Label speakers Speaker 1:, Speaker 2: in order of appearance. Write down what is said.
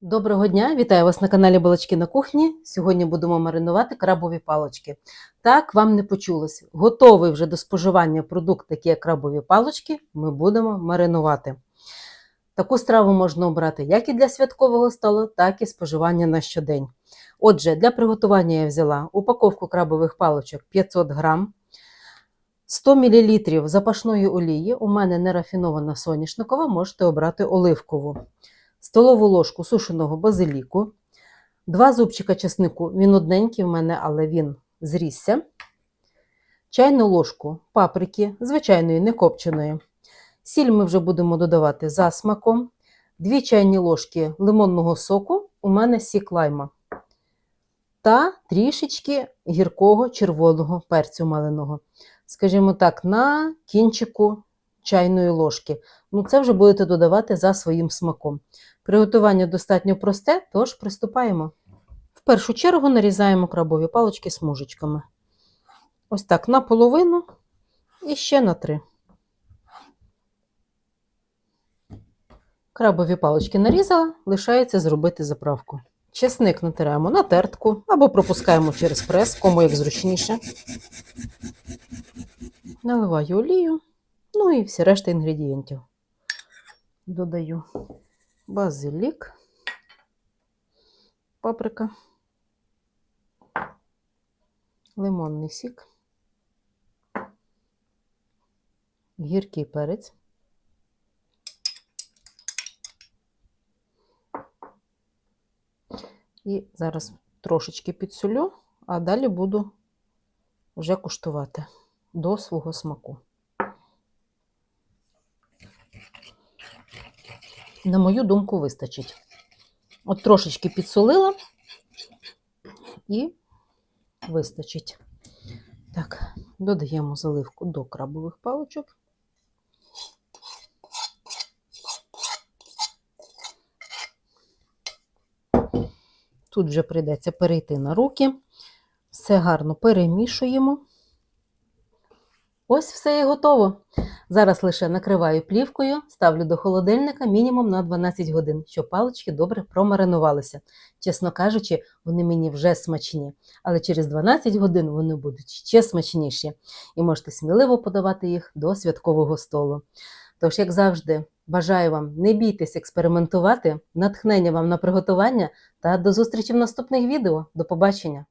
Speaker 1: Доброго дня, вітаю вас на каналі Балачки на кухні. Сьогодні будемо маринувати крабові палочки. Так, вам не почулось. Готовий вже до споживання продукт, такий як крабові палочки, ми будемо маринувати. Таку страву можна обрати як і для святкового столу, так і споживання на щодень. Отже, для приготування я взяла упаковку крабових палочок 500 грам, 100 мл запашної олії. У мене не рафінована соняшникова, можете обрати оливкову столову ложку сушеного базиліку, два зубчика чеснику, він одненький в мене, але він зрісся, чайну ложку паприки, звичайної, не копченої. Сіль ми вже будемо додавати за смаком, дві чайні ложки лимонного соку, у мене сік лайма. Та трішечки гіркого червоного перцю маленого. Скажімо так, на кінчику чайної ложки. Ну, це вже будете додавати за своїм смаком. Приготування достатньо просте, тож приступаємо. В першу чергу нарізаємо крабові палички смужечками. Ось так наполовину і ще на три. Крабові палички нарізала, лишається зробити заправку. Чесник натираємо на тертку або пропускаємо через прес, кому як зручніше. Наливаю олію, ну і всі решта інгредієнтів. Додаю базилік, паприка, лимонний сік, гіркий перець, і зараз трошечки підсолю, а далі буду вже куштувати до свого смаку. На мою думку, вистачить. От трошечки підсолила і вистачить. Так, додаємо заливку до крабових паличок. Тут вже прийдеться перейти на руки. Все гарно перемішуємо. Ось все і готово. Зараз лише накриваю плівкою, ставлю до холодильника мінімум на 12 годин, щоб палички добре промаринувалися. Чесно кажучи, вони мені вже смачні, але через 12 годин вони будуть ще смачніші і можете сміливо подавати їх до святкового столу. Тож, як завжди, бажаю вам не бійтесь експериментувати, натхнення вам на приготування та до зустрічі в наступних відео. До побачення!